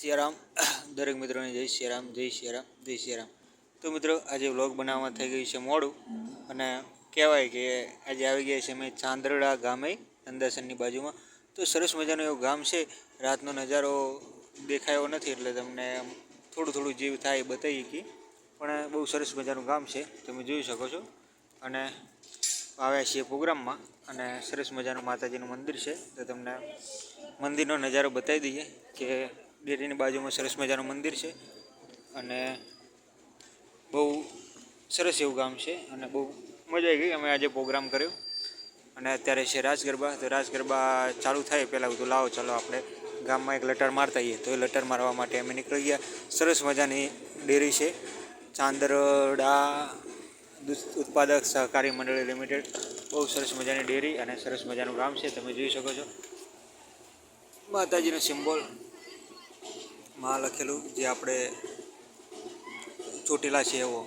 સિયારામ. દરેક મિત્રોને જય સિયારામ જય સિયારામ જય સિયારામ. તો મિત્રો, આજે વ્લોગ બનાવવામાં થઈ ગયું છે મોડું. અને કહેવાય કે આજે આવી ગયા છે અમે ચાંદરડા ગામે, અંદાસનની બાજુમાં. તો સરસ મજાનું એવું ગામ છે. રાતનો નજારો દેખાયો નથી એટલે તમને થોડું થોડું જીવ થાય એ બતાવી કે. પણ બહુ સરસ મજાનું ગામ છે. તમે જોઈ શકો છો. અને આવ્યા છીએ પ્રોગ્રામમાં. અને સરસ મજાનું માતાજીનું મંદિર છે. તો તમને મંદિરનો નજારો બતાવી દઈએ કે ડેરીની બાજુમાં સરસ મજાનું મંદિર છે અને બહુ સરસ એવું ગામ છે અને બહુ મજા આવી ગઈ. અમે આજે પ્રોગ્રામ કર્યો અને અત્યારે છે રાસ ગરબા તો રાસ ગરબા ચાલુ થાય પહેલાં બધું લાવો, ચાલો આપણે ગામમાં એક લટર મારતા આવીએ. તો એ લટર મારવા માટે અમે નીકળી ગયા. સરસ મજાની ડેરી છે. ચાંદરડા ઉત્પાદક સહકારી મંડળી લિમિટેડ. બહુ સરસ મજાની ડેરી અને સરસ મજાનું ગામ છે. તમે જોઈ શકો છો. માતાજીનો સિમ્બોલ. માં લખેલું જે આપણે ચોટીલા છે એવો.